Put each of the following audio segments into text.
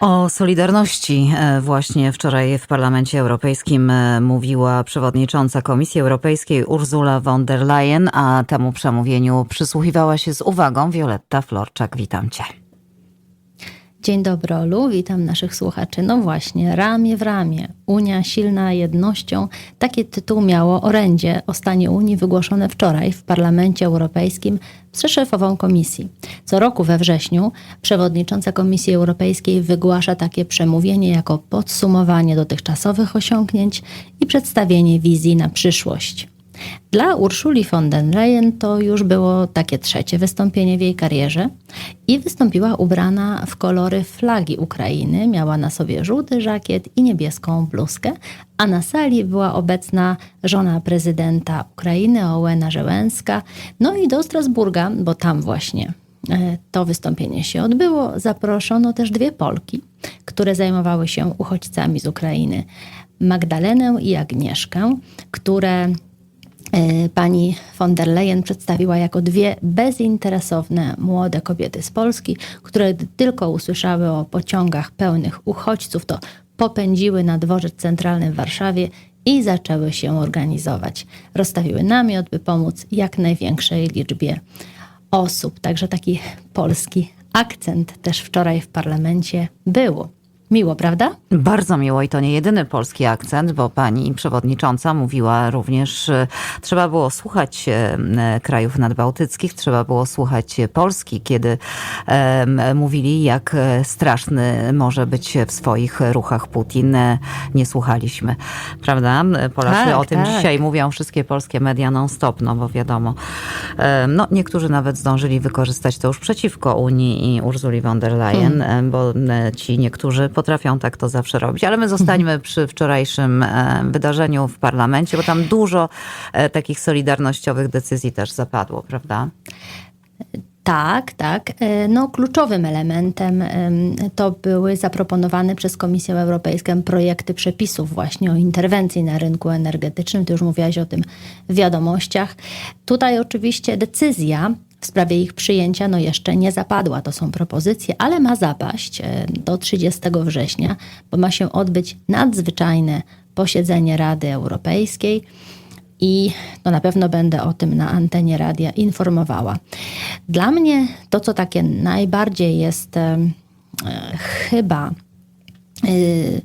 O solidarności e, właśnie wczoraj w Parlamencie Europejskim e, mówiła przewodnicząca Komisji Europejskiej Ursula von der Leyen, a temu przemówieniu przysłuchiwała się z uwagą Wioletta Florczak. Witam cię. Dzień dobry, Olu, witam naszych słuchaczy. No właśnie, ramię w ramię. Unia silna jednością. Taki tytuł miało orędzie o stanie Unii wygłoszone wczoraj w Parlamencie Europejskim przez szefową komisji. Co roku we wrześniu przewodnicząca Komisji Europejskiej wygłasza takie przemówienie jako podsumowanie dotychczasowych osiągnięć i przedstawienie wizji na przyszłość. Dla Urszuli von der Leyen to już było takie trzecie wystąpienie w jej karierze i wystąpiła ubrana w kolory flagi Ukrainy. Miała na sobie żółty żakiet i niebieską bluzkę, a na sali była obecna żona prezydenta Ukrainy, Ołena Żełenska. No i do Strasburga, bo tam właśnie e, to wystąpienie się odbyło, zaproszono też dwie Polki, które zajmowały się uchodźcami z Ukrainy. Magdalenę i Agnieszkę, które pani von der Leyen przedstawiła jako dwie bezinteresowne młode kobiety z Polski, które tylko usłyszały o pociągach pełnych uchodźców, to popędziły na dworzec centralny w Warszawie i zaczęły się organizować. Rozstawiły namiot, by pomóc jak największej liczbie osób. Także taki polski akcent też wczoraj w parlamencie był. Miło, prawda? Bardzo miło i to nie jedyny polski akcent, bo pani przewodnicząca mówiła również, e, trzeba było słuchać e, krajów nadbałtyckich, trzeba było słuchać Polski, kiedy e, mówili, jak straszny może być w swoich ruchach Putin. Nie słuchaliśmy, prawda? Polacy tak, o tym tak. dzisiaj mówią wszystkie polskie media non-stop, no bo wiadomo. No, niektórzy nawet zdążyli wykorzystać to już przeciwko Unii i Urzuli von der Leyen, hmm. bo ci niektórzy potrafią tak to zawsze robić. Ale my zostańmy przy wczorajszym e, wydarzeniu w parlamencie, bo tam dużo e, takich solidarnościowych decyzji też zapadło, prawda? Tak, tak. E, no, kluczowym elementem to były zaproponowane przez Komisję Europejską projekty przepisów właśnie o interwencji na rynku energetycznym. Ty już mówiłaś o tym w wiadomościach. Tutaj oczywiście decyzja w sprawie ich przyjęcia no jeszcze nie zapadła. To są propozycje, ale ma zapaść e, do 30 września, bo ma się odbyć nadzwyczajne posiedzenie Rady Europejskiej i to na pewno będę o tym na antenie radia informowała. Dla mnie to, co takie najbardziej jest e, e chyba Y,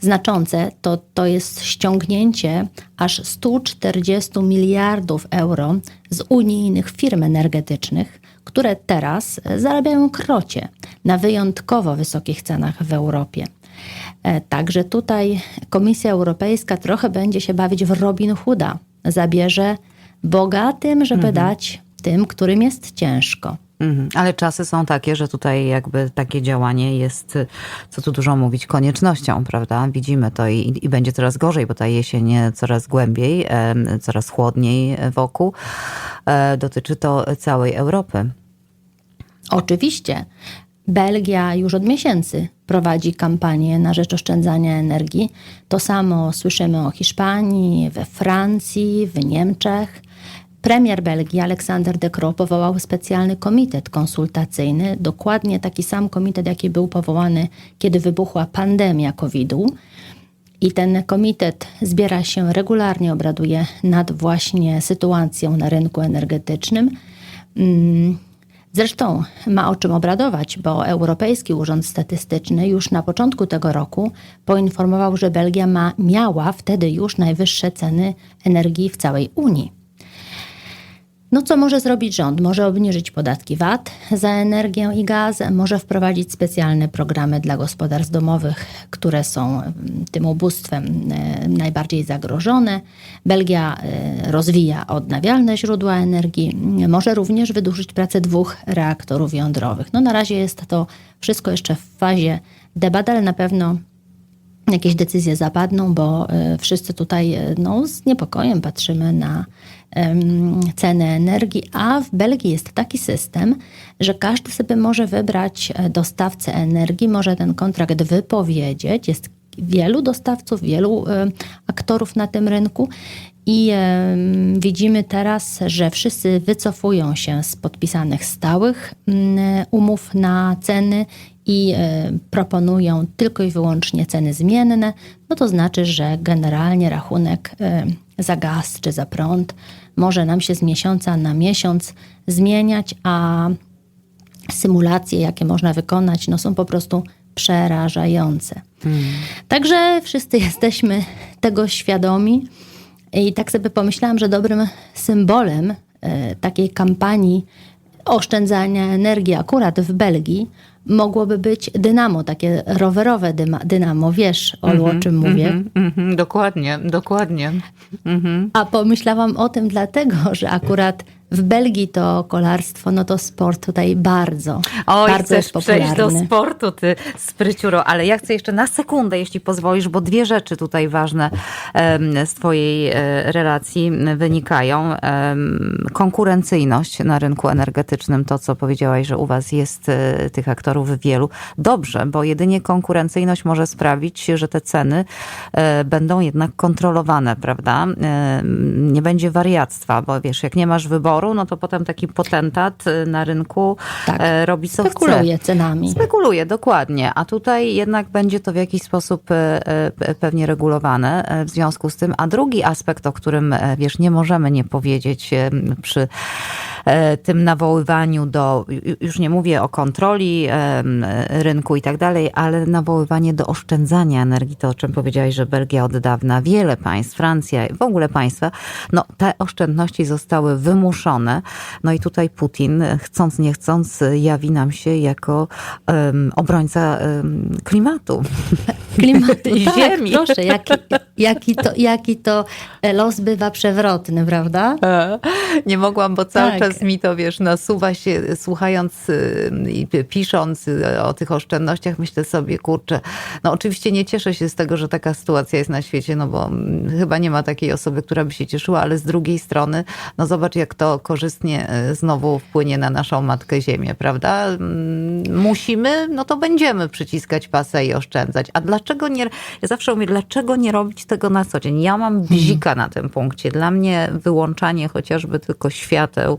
znaczące, to, to jest ściągnięcie aż 140 miliardów euro z unijnych firm energetycznych, które teraz zarabiają krocie na wyjątkowo wysokich cenach w Europie. E, także tutaj Komisja Europejska trochę będzie się bawić w Robin Hooda. Zabierze bogatym, żeby mhm. dać tym, którym jest ciężko. Mhm. Ale czasy są takie, że tutaj jakby takie działanie jest, co tu dużo mówić, koniecznością, prawda? Widzimy to i, i będzie coraz gorzej, bo ta jesień coraz głębiej, coraz chłodniej wokół. E, dotyczy to całej Europy. Oczywiście. Belgia już od miesięcy prowadzi kampanię na rzecz oszczędzania energii. To samo słyszymy o Hiszpanii, we Francji, w Niemczech. Premier Belgii Aleksander De Croo powołał specjalny komitet konsultacyjny, dokładnie taki sam komitet, jaki był powołany, kiedy wybuchła pandemia COVID-u. I ten komitet zbiera się regularnie, obraduje nad właśnie sytuacją na rynku energetycznym. Zresztą ma o czym obradować, bo Europejski Urząd Statystyczny już na początku tego roku poinformował, że Belgia ma, miała wtedy już najwyższe ceny energii w całej Unii. No co może zrobić rząd? Może obniżyć podatki VAT za energię i gaz, może wprowadzić specjalne programy dla gospodarstw domowych, które są mm, tym ubóstwem e, najbardziej zagrożone. Belgia e, rozwija odnawialne źródła energii, może również wydłużyć pracę dwóch reaktorów jądrowych. No na razie jest to wszystko jeszcze w fazie debat, ale na pewno jakieś decyzje zapadną, bo e, wszyscy tutaj no, z niepokojem patrzymy na ceny energii, a w Belgii jest taki system, że każdy sobie może wybrać e, dostawcę energii, może ten kontrakt wypowiedzieć. Jest wielu dostawców, wielu e, aktorów na tym rynku i widzimy teraz, że wszyscy wycofują się z podpisanych stałych mm, umów na ceny i e, proponują tylko i wyłącznie ceny zmienne, no to znaczy, że generalnie rachunek za gaz czy za prąd może nam się z miesiąca na miesiąc zmieniać, a symulacje, jakie można wykonać, no są po prostu przerażające. Także wszyscy jesteśmy tego świadomi i tak sobie pomyślałam, że dobrym symbolem e, takiej kampanii oszczędzania energii akurat w Belgii mogłoby być dynamo, takie rowerowe dyma, dynamo. Wiesz, Olu, o czym mówię. Mhm, mhm, dokładnie, dokładnie. Mhm. A pomyślałam o tym dlatego, że akurat w Belgii to kolarstwo, no to sport tutaj bardzo, Oj, bardzo chcesz jest popularny. przejść do sportu, ty spryciuro, ale ja chcę jeszcze na sekundę, jeśli pozwolisz, bo dwie rzeczy tutaj ważne em, z twojej e, relacji wynikają. Em, Konkurencyjność na rynku energetycznym, to co powiedziałaś, że u was jest e, tych aktorów wielu. Dobrze, bo jedynie konkurencyjność może sprawić, że te ceny e, będą jednak kontrolowane, prawda? Nie będzie wariactwa, bo wiesz, jak nie masz wyboru, no to potem taki potentat e, na rynku Tak. e, robi co chce. Spekuluje cenami. Spekuluje, dokładnie. A tutaj jednak będzie to w jakiś sposób e, e, pewnie regulowane w związku z tym. A drugi aspekt, o którym wiesz, nie możemy nie powiedzieć przy tym nawoływaniu do, ju- już nie mówię o kontroli rynku i tak dalej, ale nawoływanie do oszczędzania energii, to o czym powiedziałeś, że Belgia od dawna, wiele państw, Francja, w ogóle państwa, no te oszczędności zostały wymuszone. No i tutaj Putin, chcąc nie chcąc, jawi nam się jako em, obrońca em, klimatu. Klimatu, I tak, ziemi. proszę, jaki, jaki, to, jaki to los bywa przewrotny, prawda? Nie mogłam, bo cały Tak. czas mi to, wiesz, nasuwa się, słuchając i pisząc y, o tych oszczędnościach, myślę sobie, kurczę, no oczywiście nie cieszę się z tego, że taka sytuacja jest na świecie, no bo mm, chyba nie ma takiej osoby, która by się cieszyła, ale z drugiej strony, no zobacz, jak to korzystnie y, znowu wpłynie na naszą Matkę Ziemię, prawda? Mm, Musimy, no to będziemy przyciskać pasę i oszczędzać. A dlaczego nie, ja zawsze mówię, dlaczego nie robić tego na co dzień? Ja mam bzika na tym punkcie. Dla mnie wyłączanie chociażby tylko świateł,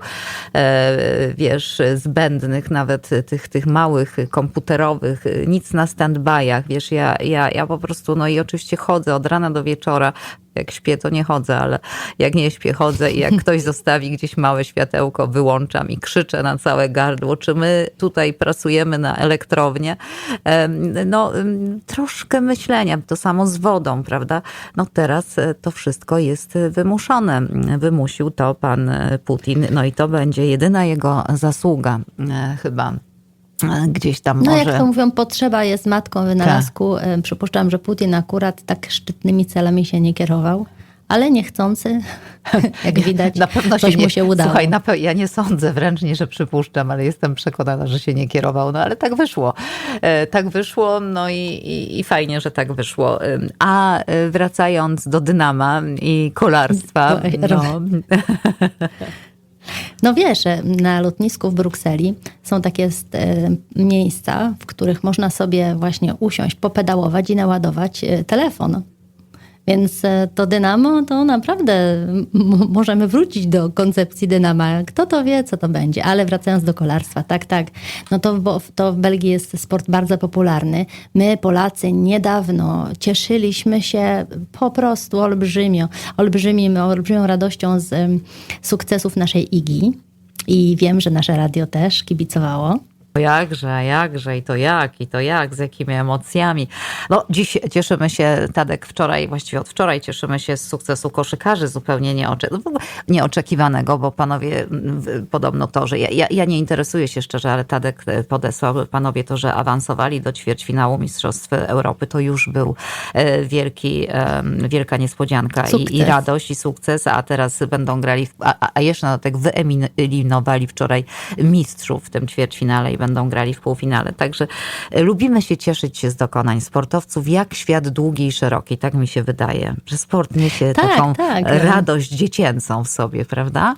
e, wiesz, zbędnych, nawet tych, tych małych, komputerowych, nic na stand-byach, wiesz, ja, ja, ja po prostu, no i oczywiście chodzę od rana do wieczora, jak śpię, to nie chodzę, ale jak nie śpię, chodzę i jak ktoś zostawi gdzieś małe światełko, wyłączam i krzyczę na całe gardło. Czy my tutaj pracujemy na elektrownię? No, troszkę myślenia. To samo z wodą, prawda? No teraz e, to wszystko jest wymuszone. Wymusił to pan e, Putin. No i to będzie jedyna jego zasługa e, chyba. Gdzieś tam No może... Tak. jak to mówią, potrzeba jest matką wynalazku. E, Przypuszczam, że Putin akurat tak szczytnymi celami się nie kierował, ale niechcący, jak widać, Na pewno coś się nie, mu się udało. Słuchaj, na ja nie sądzę wręcz nie, że przypuszczam, ale jestem przekonana, że się nie kierował. No ale tak wyszło. E, tak wyszło, no i, i, i fajnie, że tak wyszło. A e, wracając do dynama i kolarstwa. No, No wiesz, na lotnisku w Brukseli są takie e, miejsca, w których można sobie właśnie usiąść, popedałować i naładować e, telefon. Więc e, to dynamo, to naprawdę możemy wrócić do koncepcji dynama. Kto to wie, co to będzie. Ale wracając do kolarstwa, tak, tak. No to, bo, to w Belgii jest sport bardzo popularny. My, Polacy, niedawno cieszyliśmy się po prostu olbrzymio, olbrzymim, olbrzymią radością z em, sukcesów naszej IGI. I wiem, że nasze radio też kibicowało. Jakże, jakże i to jak, i to jak, z jakimi emocjami. No dziś cieszymy się, Tadek, wczoraj, właściwie od wczoraj cieszymy się z sukcesu koszykarzy zupełnie nieocze- no, nieoczekiwanego, bo panowie podobno to, że ja, ja, ja nie interesuję się szczerze, ale Tadek e, podesłał panowie to, że awansowali do ćwierćfinału Mistrzostw Europy, to już był e, wielki, wielka niespodzianka i, i radość i sukces, a teraz będą grali, w, a, a jeszcze na dodatek wyeliminowali wczoraj mistrzów w tym ćwierćfinale i będą grali w półfinale. Także e, lubimy się cieszyć się z dokonań sportowców, jak świat długi i szeroki, tak mi się wydaje, że sport niesie Tak, taką tak. radość dziecięcą w sobie, prawda?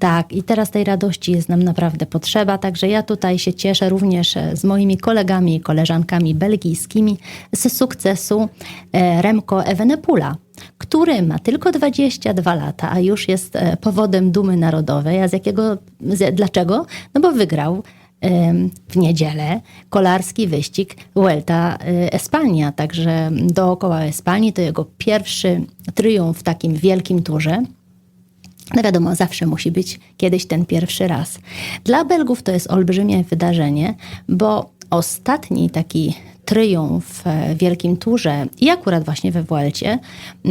Tak, i teraz tej radości jest nam naprawdę potrzeba, także ja tutaj się cieszę również e, z moimi kolegami i koleżankami belgijskimi z sukcesu e, Remco Evenepoela, który ma tylko 22 lata, a już jest e, powodem dumy narodowej. A z jakiego, z, dlaczego? No bo wygrał w niedzielę kolarski wyścig Vuelta y, Espania. Także dookoła Espanii to jego pierwszy triumf w takim wielkim turze. No wiadomo, zawsze musi być kiedyś ten pierwszy raz. Dla Belgów to jest olbrzymie wydarzenie, bo ostatni taki triumf w Wielkim Turze i akurat właśnie we Vuelcie y,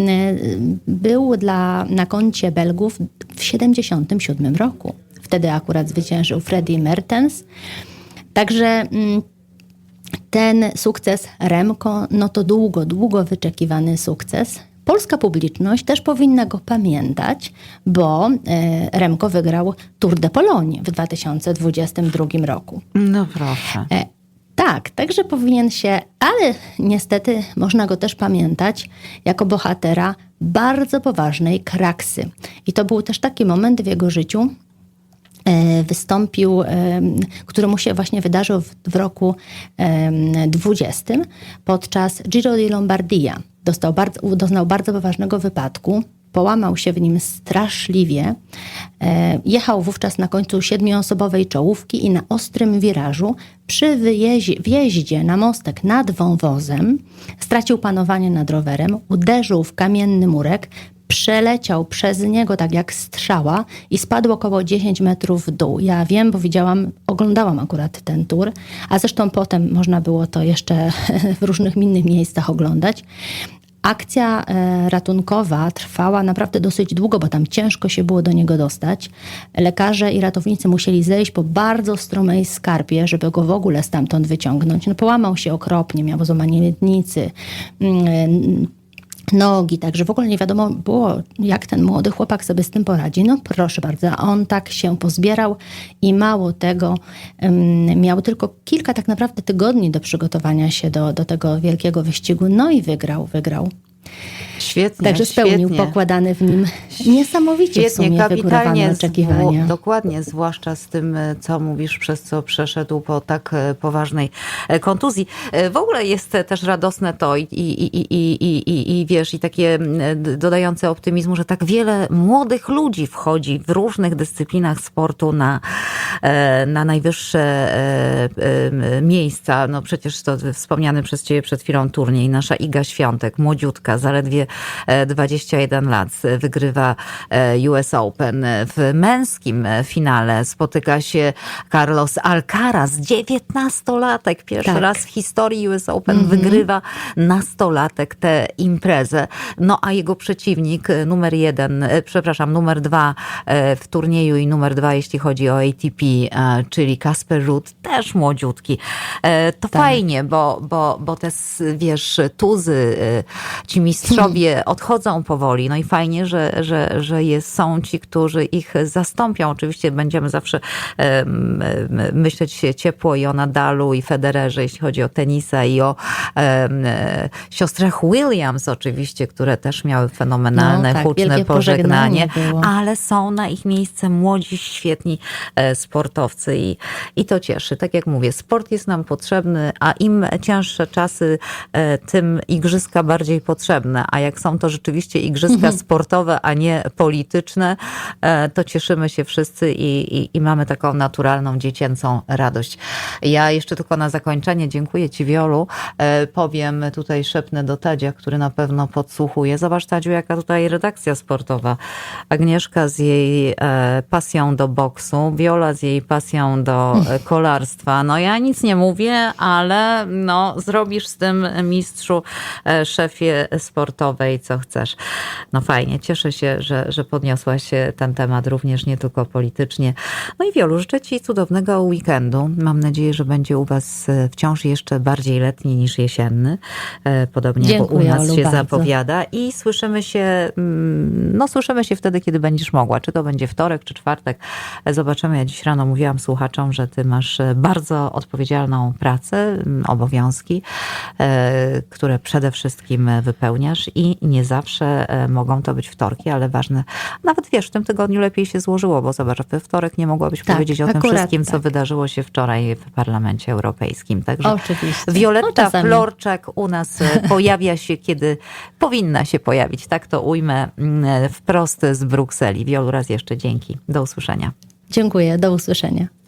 był dla, na koncie Belgów w 77 roku. Wtedy akurat zwyciężył Freddy Mertens. Także mm, ten sukces Remco, no to długo, długo wyczekiwany sukces. Polska publiczność też powinna go pamiętać, bo e, Remco wygrał Tour de Pologne w 2022 roku. No proszę. E, tak, także powinien się, ale niestety można go też pamiętać jako bohatera bardzo poważnej kraksy. I to był też taki moment w jego życiu, wystąpił, em, który mu się właśnie wydarzył w, roku em, 20 podczas Giro di Lombardia. Dostał bardzo, doznał bardzo poważnego wypadku. Połamał się w nim straszliwie. E, jechał wówczas na końcu siedmioosobowej czołówki i na ostrym wirażu przy wyjeździe, wjeździe na mostek nad wąwozem stracił panowanie nad rowerem, uderzył w kamienny murek, przeleciał przez niego tak jak strzała i spadł około 10 metrów w dół. Ja wiem, bo widziałam, oglądałam akurat ten tour, a zresztą potem można było to jeszcze w różnych innych miejscach oglądać. Akcja e, ratunkowa trwała naprawdę dosyć długo, bo tam ciężko się było do niego dostać. Lekarze i ratownicy musieli zejść po bardzo stromej skarpie, żeby go w ogóle stamtąd wyciągnąć. No, połamał się okropnie, miał złamanie miednicy, mm, nogi, także w ogóle nie wiadomo było, jak ten młody chłopak sobie z tym poradzi. No proszę bardzo, on tak się pozbierał i mało tego, miał tylko kilka tak naprawdę tygodni do przygotowania się do, do tego wielkiego wyścigu, no i wygrał, wygrał. Świetnie, Także spełnił świetnie. pokładany w nim niesamowicie w Świetnie, sumie wygórowane kapitalnie, oczekiwania. dokładnie, zwłaszcza z tym, co mówisz, przez co przeszedł po tak e, poważnej e, kontuzji. E, W ogóle jest też radosne to i, i, i, i, i, i, i wiesz, i takie dodające optymizmu, że tak wiele młodych ludzi wchodzi w różnych dyscyplinach sportu na, na najwyższe miejsca. No przecież to wspomniany przez ciebie przed chwilą turniej, nasza Iga Świątek, młodziutka, zaledwie 21 lat, wygrywa e, US Open. W męskim e, finale spotyka się Carlos Alcaraz, 19-latek, pierwszy Tak. raz w historii US Open wygrywa nastolatek tę imprezę. No a jego przeciwnik e, numer jeden, e, przepraszam, numer dwa e, w turnieju i numer dwa, jeśli chodzi o ATP, e, czyli Kasper Ruud, też młodziutki. E, To fajnie, bo, bo, bo te, wiesz, tuzy, e, ci mistrzowie odchodzą powoli. No i fajnie, że, że, że jest, są ci, którzy ich zastąpią. Oczywiście będziemy zawsze em, myśleć ciepło i o Nadalu i Federerze, jeśli chodzi o tenisa i o e, siostrach Williams oczywiście, które też miały fenomenalne, No tak, huczne pożegnanie, pożegnanie ale są na ich miejsce młodzi, świetni e, sportowcy i, i to cieszy. Tak jak mówię, sport jest nam potrzebny, a im cięższe czasy, e, tym igrzyska bardziej potrzebne, a jak są to rzeczywiście igrzyska Mhm. sportowe, a nie polityczne, e, to cieszymy się wszyscy i, i, i mamy taką naturalną, dziecięcą radość. Ja jeszcze tylko na zakończenie dziękuję Ci, Wiolu. E, Powiem tutaj, szepnę do Tadzia, który na pewno podsłuchuje. Zobacz, Tadziu, jaka tutaj redakcja sportowa. Agnieszka z jej e, pasją do boksu, Wiola z jej pasją do kolarstwa. No ja nic nie mówię, ale no, zrobisz z tym mistrzu, szefie sportowej, co chcesz. No fajnie, cieszę się, że, że podniosłaś e, ten temat również nie tylko politycznie. No i Wiolu, życzę Ci cudownego weekendu. Mam nadzieję, że będzie u Was e, wciąż jeszcze bardziej letni niż jesienny. E, Podobnie jak u Dziękuję, nas Olu, się bardzo. zapowiada. I słyszymy się, mm, no słyszymy się wtedy, kiedy będziesz mogła. Czy to będzie wtorek, czy czwartek. E, Zobaczymy. Ja dziś rano mówiłam słuchaczom, że Ty masz bardzo odpowiedzialną pracę, obowiązki, które przede wszystkim wypełniasz i nie zawsze e, mogą to być wtorki, ale ważne. Nawet wiesz, w tym tygodniu lepiej się złożyło, bo zobacz, we wtorek nie mogłabyś Tak, powiedzieć o tym wszystkim, co tak. wydarzyło się wczoraj w Parlamencie Europejskim. Także Oczywiście. No, Violetta czasami. Florczak u nas e, pojawia się, kiedy powinna się pojawić. Tak to ujmę mm, wprost z Brukseli. Wiolu raz jeszcze dzięki. Do usłyszenia. Dziękuję, do usłyszenia.